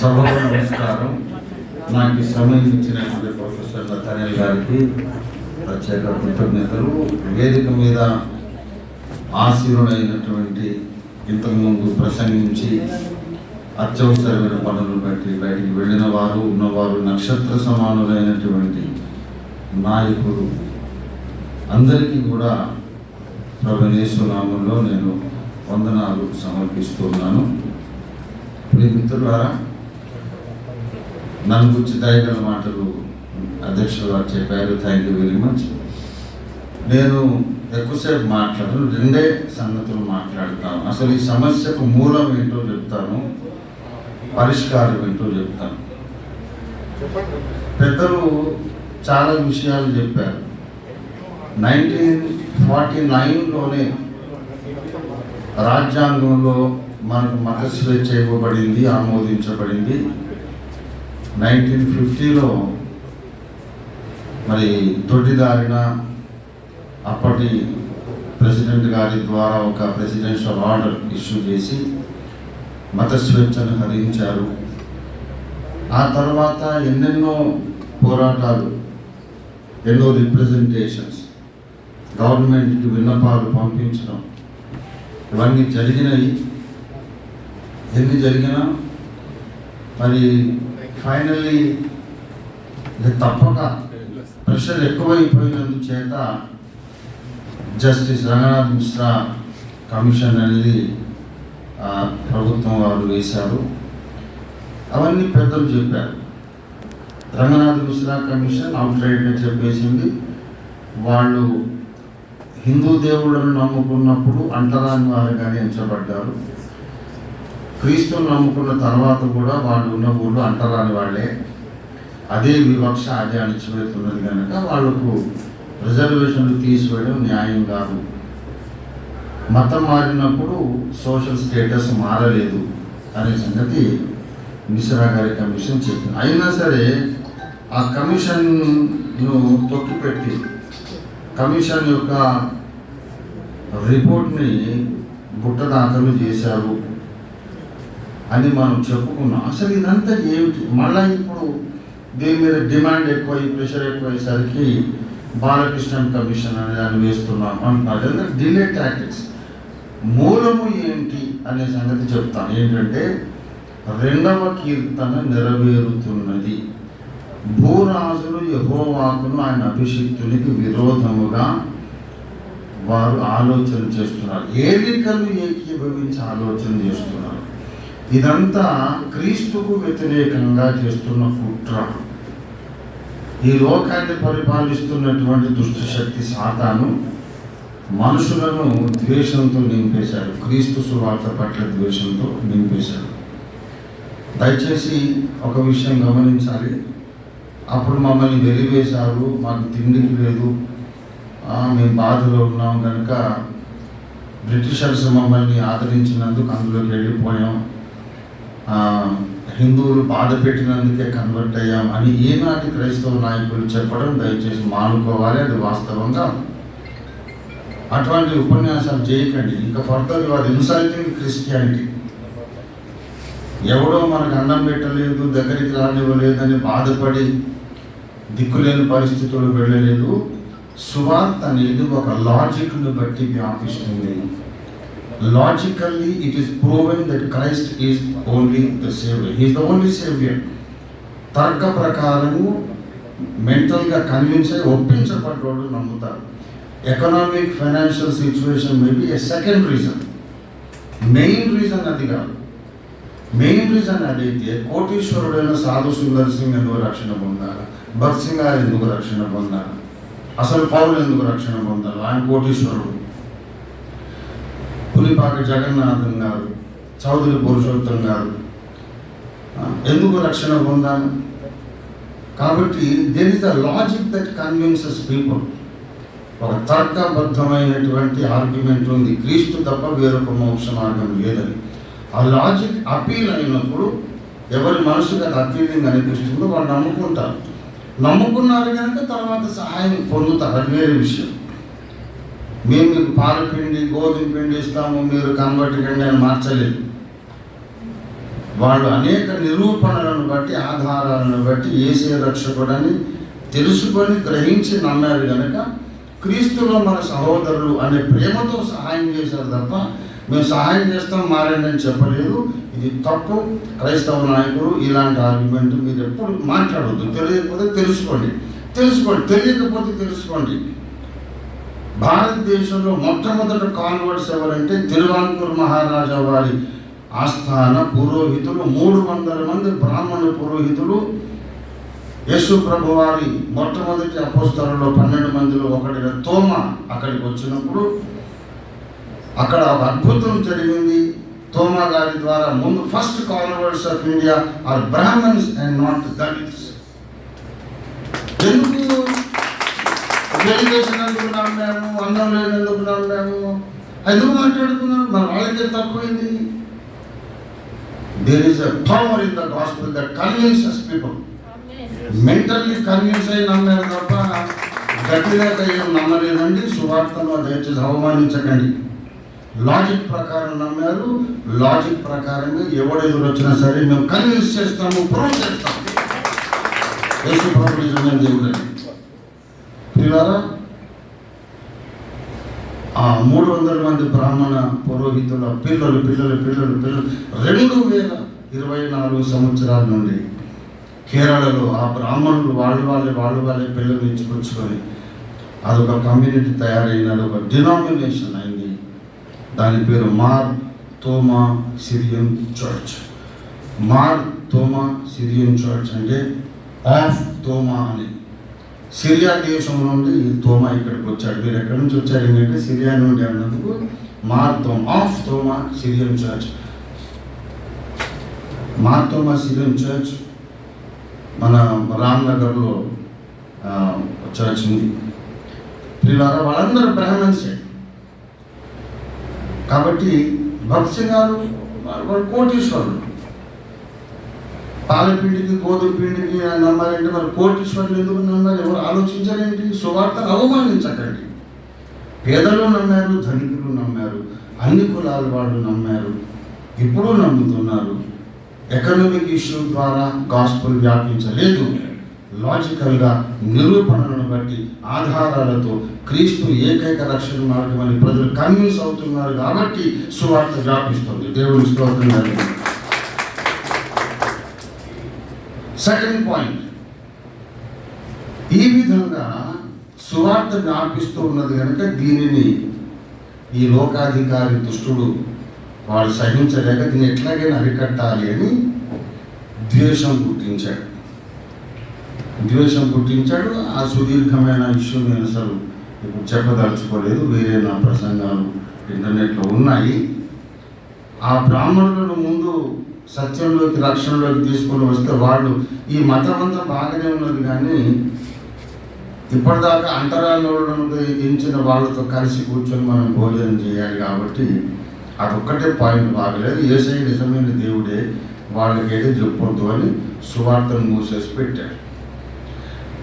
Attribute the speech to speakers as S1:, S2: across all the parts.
S1: సభకు నమస్కారం నాకు సమయం ఇచ్చిన ప్రొఫెసర్ నతనల్ గారికి ప్రత్యేక కృతజ్ఞతలు. వేదిక మీద ఆశీనుడైనటువంటి ఇంతకుముందు ప్రసంగించి అత్యవసరమైన పనులు బట్టి బయటికి వెళ్ళిన వారు ఉన్నవారు నక్షత్ర సమానులైనటువంటి నాయకులు. అందరికీ కూడా ప్రభునేశ్వనామంలో నేను వందనాలు సమర్పిస్తున్నాను. ప్రియ మిత్రులారా నన్ను గురించి మాటలు అధ్యక్షులు గారు చెప్పారు థ్యాంక్ యూ వెరీ మచ్ నేను ఎక్కువసేపు మాట్లాడను రెండే సంగతులు మాట్లాడతాను. అసలు ఈ సమస్యకు మూలం ఏంటో చెప్తాను పరిష్కారం ఏంటో చెప్తాను. పెద్దలు చాలా విషయాలు చెప్పారు. నైన్టీన్ ఫార్టీ నైన్లోనే రాజ్యాంగంలో మనకు మత స్వేచ్ఛ ఇవ్వబడింది ఆమోదించబడింది. నైన్టీన్ ఫిఫ్టీలో మరి దొడ్డిదారిన అప్పటి ప్రెసిడెంట్ గారి ద్వారా ఒక ప్రెసిడెన్షియల్ ఆర్డర్ ఇష్యూ చేసి మత స్వేచ్ఛను హరించారు. ఆ తర్వాత ఎన్నెన్నో పోరాటాలు ఎన్నో రిప్రజెంటేషన్స్ గవర్నమెంట్కి విన్నపాలు పంపించడం ఇవన్నీ జరిగినాయి. ఎన్ని జరిగినా మరి ఫైనల్లీ ఇది తప్పక ప్రెషర్ ఎక్కువైపోయినందు చేత జస్టిస్ రంగనాథ్ మిశ్రా కమిషన్ అనేది ప్రభుత్వం వారు వేశారు. అవన్నీ పెద్దలు చెప్పారు. రంగనాథ్ మిశ్రా కమిషన్ అవుట్రైట్గా చెప్పేసింది. వాళ్ళు హిందూ దేవుళ్ళను నమ్ముకున్నప్పుడు అంటరాని కానీ ఎంచబడ్డారు. క్రీస్తుని నమ్ముకున్న తర్వాత కూడా వాళ్ళు ఉన్న ఊళ్ళో అంటరాని వాళ్ళే. అదే వివక్ష అదే అణిచివేతున్నది కనుక వాళ్ళకు రిజర్వేషన్లు తీసివేయడం న్యాయం కాదు. మతం మారినప్పుడు సోషల్ స్టేటస్ మారలేదు అనే సంగతి మిశ్రా గారి కమిషన్ చెప్పింది. అయినా సరే ఆ కమిషన్ను తొక్కిపెట్టి కమిషన్ యొక్క రిపోర్ట్ని బుట్ట దాఖలు చేశారు. అని మనం చెప్పుకున్నాం. అసలు ఇదంతా ఏమిటి? మళ్ళీ ఇప్పుడు దీని మీద డిమాండ్ ఎక్కువ ప్రెషర్ ఎక్కువయ్యేసరికి బాలకృష్ణన్ కమిషన్ అనే దాన్ని వేస్తున్నాం అంటున్నారు. Delay tactics. మూలము ఏంటి అనే సంగతి చెప్తాను. ఏంటంటే రెండవ కీర్తన నెరవేరుతున్నది. భూరాజులు యహోవాకును ఆయన అభిషిక్తునికి విరోధముగా వారు ఆలోచన చేస్తున్నారు. ఏలికలు ఏకీభవించి ఆలోచన చేస్తున్నారు. ఇదంతా క్రీస్తుకు వ్యతిరేకంగా చేస్తున్న కుట్ర. ఈ లోకాన్ని పరిపాలిస్తున్నటువంటి దుష్టశక్తి సాతాను మనుషులను ద్వేషంతో నింపేశాడు. క్రీస్తు సువార్త పట్ల ద్వేషంతో నింపేశాడు. దయచేసి ఒక విషయం గమనించాలి. అప్పుడు మమ్మల్ని వెలివేశారు. మాకు తిండికి లేదు. మేము బాధలో ఉన్నాం కనుక బ్రిటిషర్స్ మమ్మల్ని ఆదరించినందుకు అందులోకి వెళ్ళిపోయాం. హిందువులు బాధ పెట్టినందుకే కన్వర్ట్ అయ్యాం అని ఈనాటి క్రైస్తవ నాయకులు చెప్పడం దయచేసి మానుకోవాలి అది వాస్తవంగా అటువంటి ఉపన్యాసాలు చేయకండి. ఇంకా ఫర్దర్ వారు ఇన్సల్టింగ్ క్రిస్టియానిటీ ఎవడో మనకు అన్నం పెట్టలేదు దగ్గరికి రానివ్వలేదని బాధపడి దిక్కులేని పరిస్థితులు వెళ్ళలేదు. సువార్త అనేది ఒక లాజిక్ను బట్టి వ్యాపిస్తుంది. Logically it is proven that Christ is only the saviour he's the only saviour తర్క ప్రకారము మెంటల్గా కన్విన్స్ అయ్యి ఒప్పించబడ్డోడు నమ్ముతారు. Economic financial situation maybe a second reason main reason అది కాదు. మెయిన్ రీజన్ అదైతే కోటీశ్వరుడైన సాధు సుందర్ సింగ్ ఎందుకు రక్షణ పొందాలి భగత్ సింగ్ గారు ఎందుకు రక్షణ పొందాలి అసలు పౌరులు ఎందుకు రక్షణ పొందాలి ఆయన కోటీశ్వరుడు. పులిపాక జగన్నాథన్ గారు చౌదరి పురుషోత్తం గారు. ఎందుకు రక్షణ పొందాలి కాబట్టి there is the logic that convinces people ఒక తర్కబద్ధమైనటువంటి ఆర్గ్యుమెంట్ ఉంది. క్రీస్తు తప్ప వేరొక మోక్ష మార్గం లేదని. ఆ లాజిక్ అపీల్ అయినప్పుడు ఎవరి మనసుకు అది అపీలింగ్ అనిపిస్తుందో వాళ్ళు నమ్ముకుంటారు. నమ్ముకున్నారు కనుక తర్వాత సహాయం పొందుతారు. అది వేరే విషయం. మేము మీకు పాల పిండి గోధుమ పిండి ఇస్తాము మీరు కన్వర్ట్ అని మార్చలేదు. వాళ్ళు అనేక నిరూపణలను బట్టి ఆధారాలను బట్టి ఏసే రక్షకుడని తెలుసుకొని గ్రహించి నమ్మారు కనుక క్రీస్తులో మన సహోదరులు అనే ప్రేమతో సహాయం చేశారు తప్ప మేము సహాయం చేస్తాం మారండి అని చెప్పలేదు. ఇది తప్పు. క్రైస్తవ నాయకులు ఇలాంటి ఆర్గ్యుమెంట్ మీరు ఎప్పుడు మాట్లాడవద్దు తెలియకపోతే తెలుసుకోండి. తెలుసుకోండి. తెలియకపోతే తెలుసుకోండి. భారతదేశంలో మొట్టమొదటి కాన్వర్ట్స్ ఎవరంటే తిరువాంకూర్ మహారాజా వారి ఆస్థాన పురోహితులు. మూడు వందల మంది బ్రాహ్మణ పురోహితులు. యేసు ప్రభు వారి మొట్టమొదటి అపోస్తలలో పన్నెండు మందిలో ఒకటి తోమ అక్కడికి వచ్చినప్పుడు అక్కడ ఒక అద్భుతం జరిగింది. తోమా గారి ద్వారా ముందు first converts of India are Brahmans and not Dalits. వెలిగేసినందుకు మేము అన్నం లేనందుకున్నాం మేము. ఎందుకు మాట్లాడుతున్నాం? మన వాళ్ళకే తక్కువైంది? There is a power in the gospel that convinces people mentally convince అయి నమ్మారు తప్ప గట్టిగా ఏం నమ్మలేదండి. సువార్తను దయచేసి అవమానించకండి. లాజిక్ ప్రకారం నమ్మారు. లాజిక్ ప్రకారంగా ఎవడు ఎదురు వచ్చినా సరే మేము కన్విన్స్ చేస్తాము ప్రూవ్ చేస్తాము. యేసు ప్రభు దేవుడండి మిత్రులారా ఆ మూడు వందల మంది బ్రాహ్మణ పురోహితుల పిల్లలు పిల్లలు పిల్లలు పిల్లలు రెండు వేల ఇరవై నాలుగు సంవత్సరాల నుండి కేరళలో ఆ బ్రాహ్మణులు వాళ్ళు వాళ్ళే వాళ్ళు వాళ్ళే పిల్లలు ఇచ్చుకొచ్చుకొని అదొక కమ్యూనిటీ తయారైన అదొక డినామినేషన్ అయింది. దాని పేరు మార్ Thoma Syrian church. Mar Thoma Syrian church అంటే ఆఫ్ తోమా అని. సిరియా దేశం నుండి ఈ తోమా ఇక్కడికి వచ్చాడు. మీరు ఎక్కడి నుంచి వచ్చారు? ఏంటంటే సిరియా నుండి అన్నందుకు Mar Thoma of Thoma Syrian church. Mar Thoma Syrian church మన రామ్నగర్లో చర్చ్ ఉంది. పిల్లల వాళ్ళందరూ బ్రాహ్మణ్సే. కాబట్టి భక్తి గారు వాళ్ళు కోటీశ్వరుడు పాలపిండికి గోధుమ పిండికి నమ్మాలంటే మరి కోటీశ్వరులు ఎందుకు నమ్మాలి? ఎవరు ఆలోచించారేంటి? సువార్తను అవమానించకండి. పేదలు నమ్మారు ధనికులు నమ్మారు అన్ని కులాల వాళ్ళు నమ్మారు ఇప్పుడు నమ్ముతున్నారు. ఎకనామిక్ ఇష్యూ ద్వారా గాస్పుల్ వ్యాపించలేదు. లాజికల్గా నిరూపణలను బట్టి ఆధారాలతో క్రీస్తు ఏకైక రక్షణ మార్గం అని ప్రజలు కన్విన్స్ అవుతున్నారు కాబట్టి సువార్త వ్యాపిస్తుంది. దేవుని స్తోత్రం. సెకండ్ పాయింట్ ఈ విధంగా సువార్త వ్యాపిస్తూ ఉన్నది కనుక దీనిని ఈ లోకాధికారి దుష్టుడు వాడు సహించలేక దీన్ని ఎట్లాగైనా అరికట్టాలి అని ద్వేషం పుట్టించాడు. ద్వేషం పుట్టించాడు. ఆ సుదీర్ఘమైన విషయం నేను అసలు ఇప్పుడు చెప్పదలుచుకోలేదు. వేరే నా ప్రసంగాలు ఇంటర్నెట్లో ఉన్నాయి. ఆ బ్రాహ్మణులను ముందు సత్యంలోకి రక్షణలోకి తీసుకొని వస్తే వాళ్ళు ఈ మతం అంతా బాగానే ఉన్నది కానీ ఇప్పటిదాకా అంతరాలను ఎంచిన వాళ్ళతో కలిసి కూర్చొని మనం భోజనం చేయాలి కాబట్టి అదొక్కటే పాయింట్ బాగలేదు. ఏసై నిజమైన దేవుడే వాళ్ళకి ఏదో చెప్పొద్దు అని సువార్తను మూసేసి పెట్టాడు.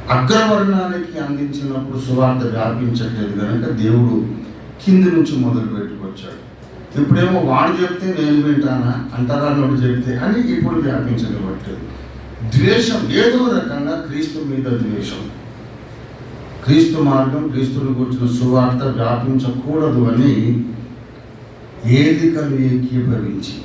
S1: అగ్రవర్ణానికి అందించినప్పుడు సువార్త వ్యాపించట్లేదు కనుక దేవుడు కింది నుంచి మొదలు పెట్టుకొచ్చాడు ఇప్పుడేమో వాడు చెప్తే నేను వింటానా? అంటరాన్నోడు చెప్తే అని ఇప్పుడు వ్యాపించనివ్వట్లేదు ద్వేషం ఏదో రకంగా క్రీస్తు మీద ద్వేషం. క్రీస్తు మార్గం క్రీస్తుని గురించిన సువార్త వ్యాపించకూడదు అని ఏదికలు ఏకీభవించి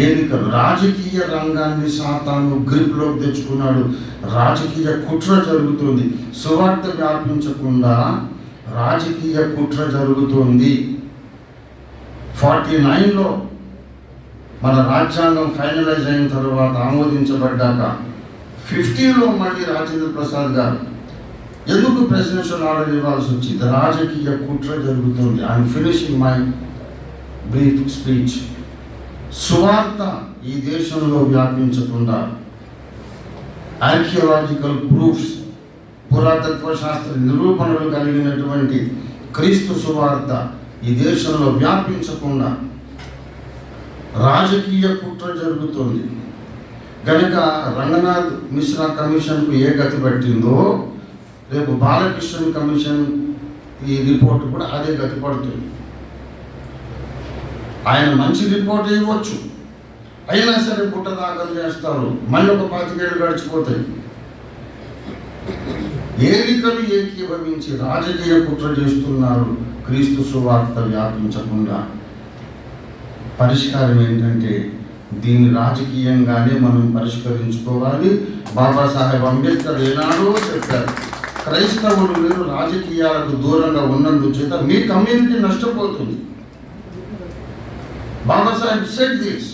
S1: ఏదికలు రాజకీయ రంగాన్ని సాతాను గ్రిప్లోకి తెచ్చుకున్నాడు. రాజకీయ కుట్ర జరుగుతుంది. సువార్త వ్యాపించకుండా రాజకీయ కుట్ర జరుగుతుంది. ఫార్టీ నైన్లో మన రాజ్యాంగం ఫైనలైజ్ అయిన తర్వాత ఆమోదించబడ్డాక ఫిఫ్టీలో మళ్ళీ రాజేంద్ర ప్రసాద్ గారు ఎందుకు ప్రెసిడెన్షియల్ ఆర్డర్ ఇవ్వాల్సి వచ్చింది? రాజకీయ కుట్ర జరుగుతుంది. I'm finishing my brief speech సువార్త ఈ దేశంలో వ్యాపించకుండా ఆర్కియలాజికల్ ప్రూఫ్స్ పురాతత్వ శాస్త్ర నిరూపణలు కలిగినటువంటి క్రీస్తు సువార్త ఈ దేశంలో వ్యాపించకుండా రాజకీయ కుట్ర జరుగుతుంది. కనుక రంగనాథ్ మిశ్రా కమిషన్కు ఏ గతి పట్టిందో రేపు బాలకృష్ణ కమిషన్ ఈ రిపోర్ట్ కూడా అదే గతి పడుతుంది. ఆయన మంచి రిపోర్ట్ ఇవ్వచ్చు. అయినా సరే పుట్ట దాఖలు చేస్తారు. మళ్ళీ ఒక పాతికేళ్ళు గడిచిపోతాయి. ఏలికలు ఏకీభవించి రాజకీయ కుట్ర చేస్తున్నారు. క్రీస్తు సువార్త వ్యాపించకుండా పరిష్కారం ఏంటంటే దీన్ని రాజకీయంగానే మనం పరిష్కరించుకోవాలి. బాబాసాహెబ్ అంబేద్కర్ ఏనాడో చెప్పారు క్రైస్తవులు మీరు రాజకీయాలకు దూరంగా ఉన్నందు చేత మీ కమ్యూనిటీ నష్టపోతుంది. బాబాసాహెబ్ సెట్ దిస్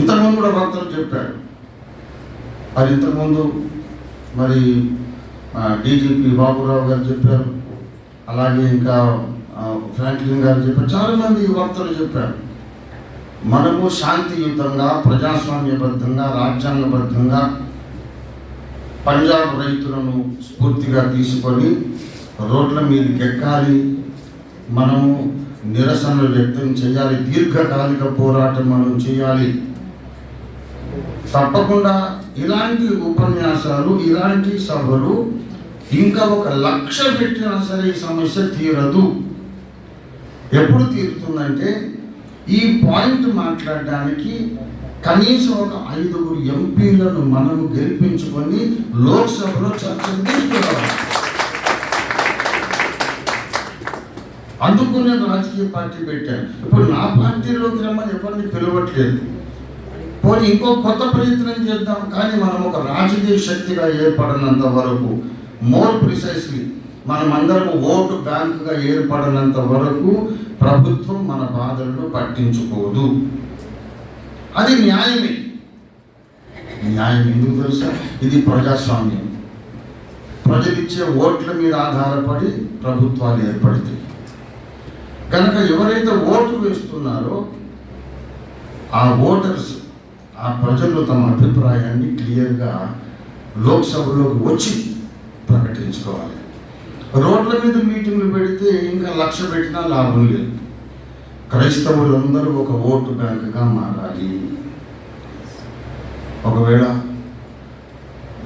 S1: ఇంతకుముందు కూడా భక్తులు చెప్పాడు మరి ఇంతకుముందు మరి డీజీపీ బాబురావు గారు చెప్పారు అలాగే ఇంకా ఫ్రాంక్లిన్ గారు చెప్పారు చాలా మంది చెప్పారు. మనము శాంతియుతంగా ప్రజాస్వామ్యబద్ధంగా రాజ్యాంగబద్ధంగా పంజాబ్ రైతులను స్ఫూర్తిగా తీసుకొని రోడ్ల మీదకి ఎక్కాలి. మనము నిరసనలు వ్యక్తం చేయాలి. దీర్ఘకాలిక పోరాటం మనం చేయాలి. తప్పకుండా ఇలాంటి ఉపన్యాసాలు ఇలాంటి సభలు ఇంకా ఒక లక్ష పెట్టినా సరే ఈ సమస్య తీరదు. ఎప్పుడు తీరుతుందంటే ఈ పాయింట్ మాట్లాడడానికి కనీసం ఒక ఐదుగురు ఎంపీలను మనము గెలిపించుకొని లోక్సభలో చర్చలు తీసుకురావాలి అందుకు నేను రాజకీయ పార్టీ పెట్టాను. ఇప్పుడు నా పార్టీలోకి రమ్మని ఎవరిని పిలవట్లేదు. పోనీ ఇంకో కొత్త ప్రయత్నం చేద్దాం కానీ మనం ఒక రాజకీయ శక్తిగా ఏర్పడినంత వరకు మోర్ ప్రిసైస్లీ మనం అందరం ఓటు బ్యాంకుగా ఏర్పడినంత వరకు ప్రభుత్వం మన బాధలను పట్టించుకోదు. అది న్యాయమే. న్యాయం ఎందుకు తెలుసా? ఇది ప్రజాస్వామ్యం. ప్రజలిచ్చే ఓట్ల మీద ఆధారపడి ప్రభుత్వాలు ఏర్పడతాయి. కనుక ఎవరైతే ఓటు వేస్తున్నారో ఆ ఓటర్స్ ఆ ప్రజలు తమ అభిప్రాయాన్ని క్లియర్గా లోక్సభలోకి వచ్చి ప్రకటించుకోవాలి రోడ్ల మీద మీటింగ్లు పెడితే ఇంకా లక్ష పెట్టినా లాభం లేదు. క్రైస్తవులందరూ ఒక ఓటు బ్యాంకుగా మారాలి. ఒకవేళ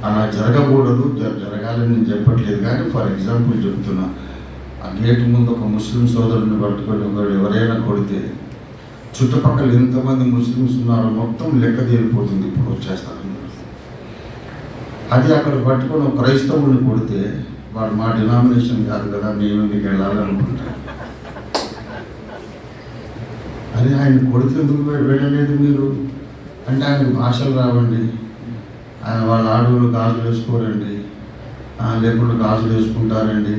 S1: అలా జరగకూడదు జరగాలని నేను చెప్పట్లేదు కానీ ఫర్ ఎగ్జాంపుల్ చెప్తున్నా. ఆ గేట్ ముందు ఒక ముస్లిం సోదరుని పట్టుకొని ఒకరు ఎవరైనా కొడితే చుట్టుపక్కల ఎంతమంది ముస్లిమ్స్ ఉన్నారో మొత్తం లెక్క తేలిపోతుంది ఇప్పుడు వచ్చేస్తారు అది అక్కడ పట్టుకుని క్రైస్తవుని కొడితే వాడు మా డినామినేషన్ కాదు కదా నేను మీకు వెళ్ళాలనుకుంటా అది ఆయన కొడితే ఎందుకు వెళ్ళలేదు మీరు? అంటే ఆయనకు భాషలు రావండి. ఆయన వాళ్ళ ఆడవాళ్ళు గాజులు వేసుకోరండి. లేకుండా గాజులు వేసుకుంటారండి.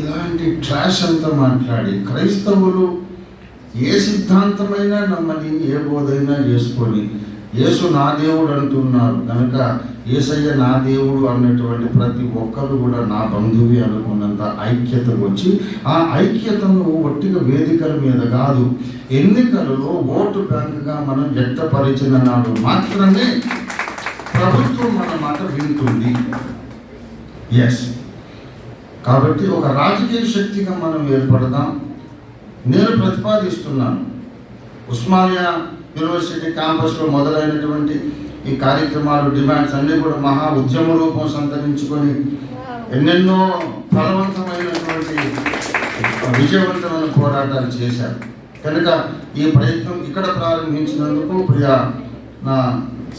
S1: ఇలాంటి ట్రాష్ అంతా మాట్లాడి క్రైస్తవులు ఏ సిద్ధాంతమైనా నమ్మని ఏ బోధైనా చేసుకొని యేసు నా దేవుడు అంటున్నారు. కనుక ఏసయ్య నా దేవుడు అన్నటువంటి ప్రతి ఒక్కరు కూడా నా బంధువి అనుకున్నంత ఐక్యత వచ్చి ఆ ఐక్యతను ఒట్టిగా వేదికల మీద కాదు ఎన్నికలలో ఓటు బ్యాంకుగా మనం వ్యక్తపరిచిన నాడు మాత్రమే ప్రభుత్వం మన మాట వింటుంది. ఎస్ కాబట్టి ఒక రాజకీయ శక్తిగా మనం ఏర్పడదాం. నేను ప్రతిపాదిస్తున్నాను. ఉస్మానియా యూనివర్సిటీ క్యాంపస్లో మొదలైనటువంటి ఈ కార్యక్రమాలు డిమాండ్స్ అన్నీ కూడా మహా ఉద్యమ రూపం సంతరించుకొని ఎన్నెన్నో ఫలవంతమైనటువంటి విజయవంతమైన పోరాటాలు చేశారు. కనుక ఈ ప్రయత్నం ఇక్కడ ప్రారంభించినందుకు ప్రియా నా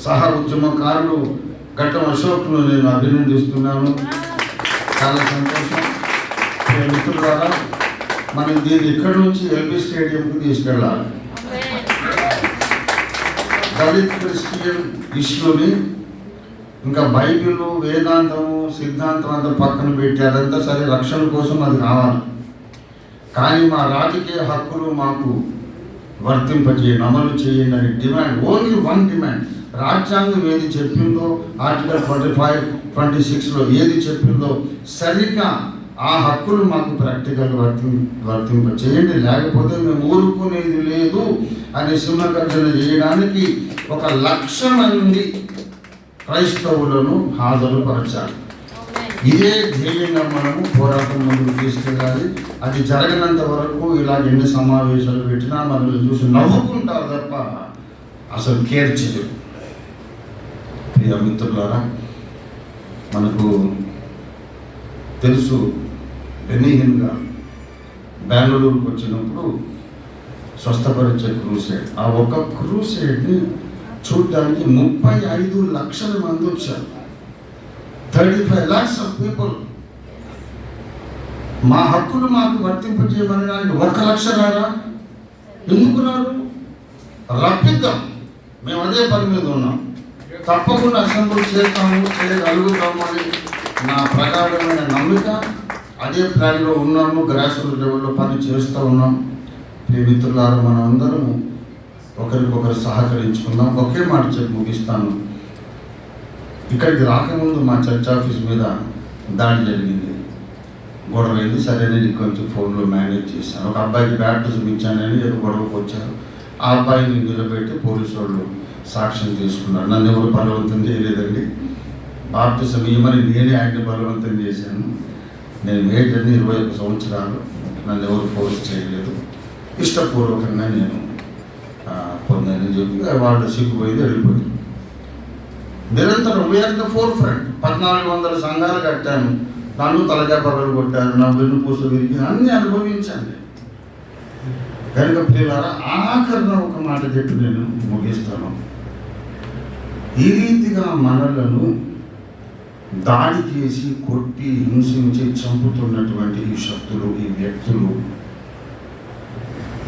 S1: సహ ఉద్యమకారులు ఘట్టం అశోక్ను నేను అభినందిస్తున్నాను. చాలా సంతోషం. మిత్రులారా మనం దీన్ని ఇక్కడ నుంచి ఎల్బీ స్టేడియంకి తీసుకెళ్ళాలి? దళిత్ క్రిస్టియన్ ఇష్యూని ఇంకా బైబిల్ వేదాంతము సిద్ధాంతం అంతా పక్కన పెట్టి అదంతా సరే రక్షణ కోసం అది కావాలి కానీ మా రాజకీయ హక్కులు మాకు వర్తింపజేయండి అమలు చేయండి అని డిమాండ్ ఓన్లీ వన్ డిమాండ్. రాజ్యాంగం ఏది చెప్పిందో ఆర్టికల్ ట్వంటీ ఫైవ్ ట్వంటీ సిక్స్లో ఏది చెప్పిందో సరిగ్గా ఆ హక్కులు మాకు ప్రాక్టికల్ వర్తి వర్తింప చేయండి లేకపోతే మేము ఊరుకునే అనే సింహగర్జన చేయడానికి ఒక లక్ష మంది క్రైస్తవులను హాజరుపరచాలి. ఇదే ధ్యేయంగా మనము పోరాటం ముందుకు తీసుకెళ్ళాలి. అది జరగనంత వరకు ఇలా ఎన్ని సమావేశాలు పెట్టినా మనల్ని చూసి నవ్వుకుంటారు తప్ప అసలు కేర్ చేయరు. ప్రియ మిత్రులారా మనకు తెలుసు బెన్నీహిన్ గారు బెంగళూరుకు వచ్చినప్పుడు స్వస్థపరిచే క్రూసేడ్. ఆ ఒక క్రూసైడ్ని చూడడానికి ముప్పై ఐదు లక్షల మంది వచ్చారు. Thirty five lakhs of people మా హక్కులు మాకు వర్తింపజేయమనడానికి ఒక లక్ష రారా? ఎందుకు రారు? రప్పిద్దాం. మేము అదే పని మీద ఉన్నాం. తప్పకుండా అసెంబ్లీ చేస్తాము చేయగలుగుతాము అని నా ప్రగాఢమైన నమ్మిక. అదే ప్లాన్లో ఉన్నాము గ్రాస్ రూట్ లెవెల్లో పని చేస్తూ ఉన్నాం. ప్రియమిత్రులారా మనం అందరము ఒకరికొకరు సహకరించుకుందాం. ఒకే మాట చెప్పి ముగిస్తాను. ఇక్కడికి రాకముందు మా చర్చ్ ఆఫీస్ మీద దాడి జరిగింది. గొడవ అయింది సరే నేను కొంచెం ఫోన్లో మేనేజ్ చేశాను. ఒక అబ్బాయికి బ్యాప్టిజం ఇచ్చానని ఏదో గొడవకు వచ్చారు. ఆ అబ్బాయిని నిలబెట్టి పోలీసు వాళ్ళు సాక్ష్యం తీసుకున్నారు. నన్ను ఎవరు బలవంతం చేయలేదండి. బాప్టిజం ఇవ్వమని నేనే ఆయన్ని బలవంతం చేశాను. నేను మేజర్ని ఇరవై ఒక సంవత్సరాలు నన్ను ఎవరు ఫోర్స్ చేయలేదు. ఇష్టపూర్వకంగా నేను పొందానని చెప్పి వాళ్ళు సిగ్గుపోయింది వెళ్ళిపోయింది నిరంతరం వీఆర్ ద ఫోర్ ఫ్రంట్ పద్నాలుగు వందల సంఘాలు కట్టాను. నన్ను తలగా పగలు కొట్టారు నా వెన్నుపూస విరిగి అన్ని అనుభవించండి కనుక ప్రియులారా ఆఖరణ ఒక మాట చెప్పి నేను ముగిస్తాను. ఈ రీతిగా మనలను దాడి చేసి కొట్టి హింసించి చంపుతున్నటువంటి ఈ శక్తులు ఈ వ్యక్తులు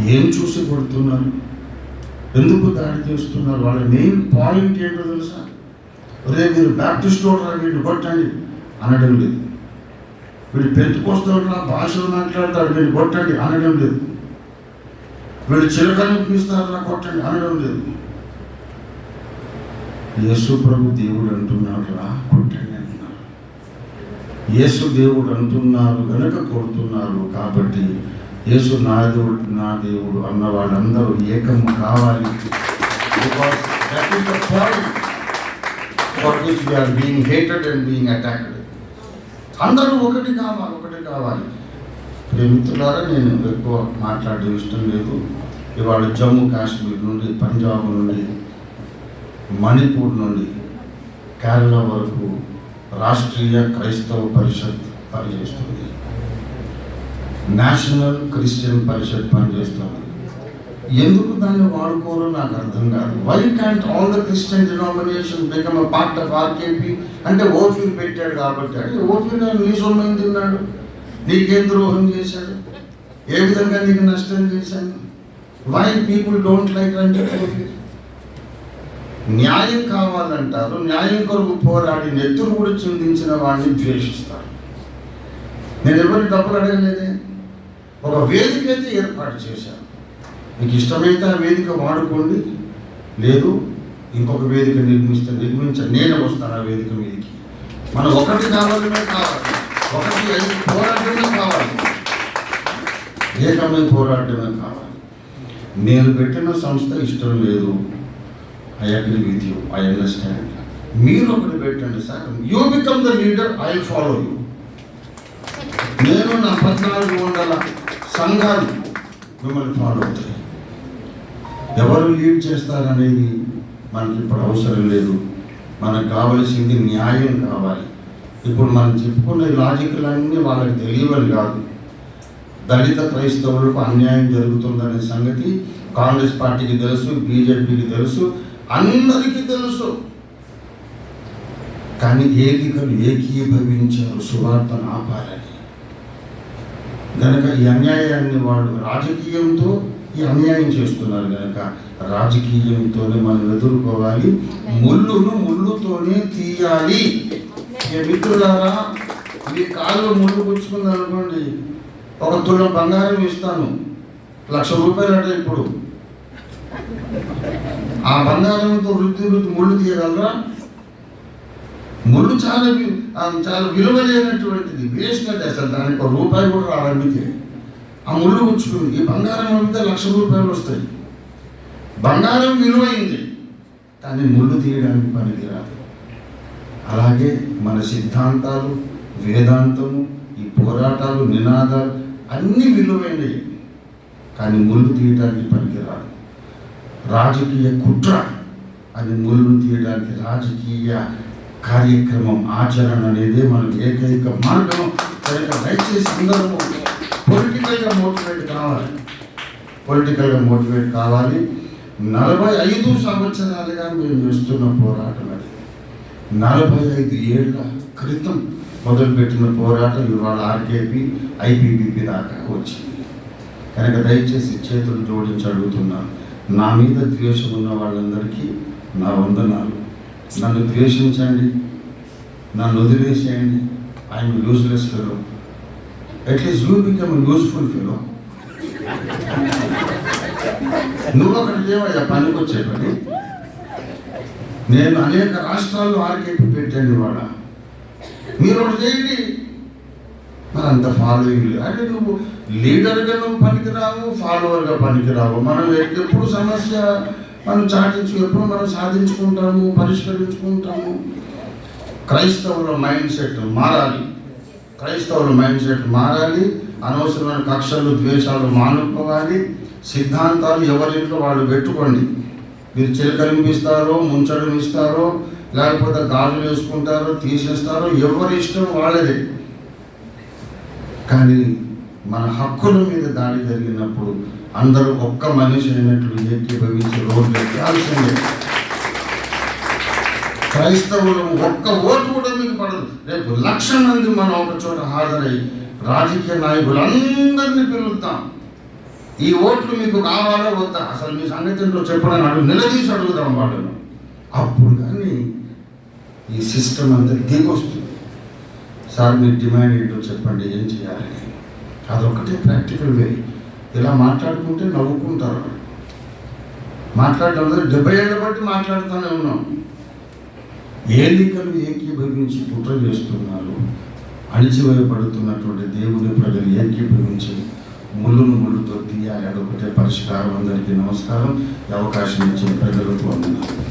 S1: ఏం చూసి కొడుతున్నారు? ఎందుకు దాడి చేస్తున్నారు? వాళ్ళ మెయిన్ పాయింట్ ఏంటో తెలుసా? రే మీరు బ్యాప్టిస్ట్ రా వీడిని కొట్టండి అనడం లేదు. వీడు పెంచుకొస్తాడు భాషలు మాట్లాడతాడు వీడిని కొట్టండి అనడం లేదు. వీడు చిలకని పిలుస్తారు కొట్టండి అనడం లేదు. యేసు ప్రభు దేవుడు అంటున్నాడు రా కొట్టండి అంటున్నారు యేసు దేవుడు అంటున్నారు కనుక కొడుతున్నారు కాబట్టి యేసు నా దేవుడు నా దేవుడు అన్న వాళ్ళందరూ ఏకం కావాలి. Because that is the point for which అందరూ ఒకటి కావాలి ఒకటి కావాలి. ప్రేమితులారా నేను ఎక్కువ మాట్లాడే ఇష్టం లేదు. ఇవాళ జమ్మూ కాశ్మీర్ నుండి పంజాబ్ నుండి మణిపూర్ నుండి కేరళ వరకు రాష్ట్రీయ క్రైస్తవ పరిషత్ పనిచేస్తుంది. నేషనల్ క్రిస్టియన్ పరిషత్ పనిచేస్తుంది ఎందుకు దాన్ని వాడుకోరో నాకు అర్థం కాదు. Why can't all the Christian denomination become part of RKP అంటే ఓఫీర్ పెట్టాడు కాబట్టి అంటే ఓఫీర్ నీ సొమ్మేం తిన్నాడు? నీకేం ద్రోహం చేశాడు? ఏ విధంగా నీకు నష్టం చేశాను వై పీపుల్ డోంట్ లైక్ అంటే ఓఫీర్? న్యాయం కావాలంటారు న్యాయం కొరకు పోరాడి నెత్తురు కూడా చిందించిన వాడిని ద్వేషిస్తారు. నేను ఎవరి డబ్బులు అడగలేదే? ఒక వేదిక అయితే ఏర్పాటు చేశాను మీకు ఇష్టమైతే ఆ వేదిక వాడుకోండి. లేదు ఇంకొక వేదిక నిర్మిస్తే నిర్మించ నేనే వస్తాను ఆ వేదిక మీదకి. మనం ఒకటి కావాలనే కావాలి. ఒకటి పోరాటమే కావాలి. ఏకమైన పోరాటమే కావాలి. నేను పెట్టిన సంస్థ ఇష్టం లేదు. I agree with you I understand మీరు ఒకటి పెట్టండి sir. You become the leader I follow you నేను నా పద్నాలుగు వందల సంఘాలు మిమ్మల్ని ఫాలో అవుతాయి. ఎవరు లీడ్ చేస్తారనేది మనకి ఇప్పుడు అవసరం లేదు. మనకు కావలసింది న్యాయం కావాలి. ఇప్పుడు మనం చెప్పుకునే లాజిక్లన్నీ వాళ్ళకి తెలియవని కాదు. దళిత క్రైస్తవులకు అన్యాయం జరుగుతుందనే సంగతి కాంగ్రెస్ పార్టీకి తెలుసు బీజేపీకి తెలుసు అందరికీ తెలుసు. కానీ ఏకికలు ఏకీభవించారు సువార్తను ఆపాలని. గనక ఈ అన్యాయాన్ని వాళ్ళు రాజకీయంతో ఈ అన్యాయం చేస్తున్నారు కనుక రాజకీయంతోనే మనం ఎదుర్కోవాలి ముళ్ళును ముళ్ళుతోనే తీయాలి. మిత్రులారా మీ కాళ్ళు ముళ్ళు పుచ్చుకుంది అనుకోండి ఒక తులం బంగారం ఇస్తాను లక్ష రూపాయలు అంటే ఇప్పుడు. ఆ బంగారంతో వృద్ధి వృద్ధి ముళ్ళు తీయగలరా? ముళ్ళు చాలా చాలా విలువలేనటువంటిది. వేస్ట్ అంటే అసలు దానికి ఒక రూపాయి కూడా రాదండితే ఆ ముళ్ళు ఉంచుకుంది ఈ బంగారం అమ్మితే లక్ష రూపాయలు వస్తాయి. బంగారం విలువైంది కానీ ముళ్ళు తీయడానికి పనికిరాదు అలాగే మన సిద్ధాంతాలు వేదాంతము ఈ పోరాటాలు నినాదాలు అన్నీ విలువైనవి కానీ ముళ్ళు తీయడానికి పనికిరాదు రాజకీయ కుట్ర అది ముళ్ళు తీయడానికి రాజకీయ కార్యక్రమం ఆచరణ అనేది మనం ఏకైక మార్గం. కనుక దయచేసి అందరూ పొలిటికల్గా మోటివేట్ కావాలి. పొలిటికల్గా మోటివేట్ కావాలి. నలభై ఐదు సంవత్సరాలుగా మేము వేస్తున్న పోరాటం అది. నలభై ఐదు ఏళ్ళ క్రితం మొదలుపెట్టిన పోరాటం ఇవాళ ఆర్కేపీ ఐపీపీపీ దాకా వచ్చింది. కనుక దయచేసి చేతులు జోడించి అడుగుతున్నాను. నా మీద ద్వేషం ఉన్న వాళ్ళందరికీ నా వందనాలు. నన్ను ద్వేషించండి. నన్ను వదిలేసేయండి. I'm useless fellow at least you become useful fellow నువ్వు అక్కడ లేవయ్యా పనికి వచ్చే పని నేను అనేక రాష్ట్రాల్లో ఆర్కేపీ పెట్టాను వాడ మీరు ఒకటి చేయండి. మరి అంత ఫాలోయింగ్ లేదు. అంటే నువ్వు లీడర్గా నువ్వు పనికిరావు ఫాలోవర్గా పనికిరావు. మనం ఎప్పుడు సమస్య మనం చాటించు ఎప్పుడు మనం సాధించుకుంటాము పరిష్కరించుకుంటాము? క్రైస్తవుల మైండ్ సెట్ మారాలి. క్రైస్తవుల మైండ్ సెట్ మారాలి. అనవసరమైన కక్షలు ద్వేషాలు మానుకోవాలి. సిద్ధాంతాలు ఎవరింట్లో వాళ్ళు పెట్టుకోండి. మీరు చిలకరింపిస్తారో ముంచడం ఇస్తారో లేకపోతే గాజులు వేసుకుంటారో తీసేస్తారో ఎవరి ఇష్టం వాళ్ళదే. కానీ మన హక్కుల మీద దాడి జరిగినప్పుడు అందరూ ఒక్క మనిషి అయినట్లు ఏకీభవించి రోడ్లు ఆలస్యం క్రైస్తవులు ఒక్క ఓటు కూడా మీకు పడదు. రేపు లక్ష మంది మనం ఒక చోట హాజరై రాజకీయ నాయకులందరినీ పిలుద్దాం. ఈ ఓట్లు మీకు కావాలో వద్దా? అసలు మీ సంగతి ఏంటో చెప్పడానికి అడుగు నిలదీసి అడుగుదాం వాళ్ళను. అప్పుడు కానీ ఈ సిస్టమ్ అంతా దిగొస్తుంది సార్ మీరు డిమాండ్ ఏంటో చెప్పండి ఏం చేయాలని. అదొకటే ప్రాక్టికల్ వే. ఇలా మాట్లాడుకుంటే నవ్వుకుంటారు. మాట్లాడడం లేదు. డెబ్బై ఏళ్ళ బట్టి మాట్లాడుతూనే ఉన్నాం. ఏలికలు ఏకీభవించి కుట్ర చేస్తున్నారు? అణిచివేయబడుతున్నటువంటి దేవుని ప్రజలు ఏకీభవించి ముళ్ళును ముళ్ళుతో తీయాలి. అదొకటే పరిష్కారం. అందరికీ నమస్కారం. ఈ అవకాశం ఇచ్చిన ప్రజలకు వందనాలు.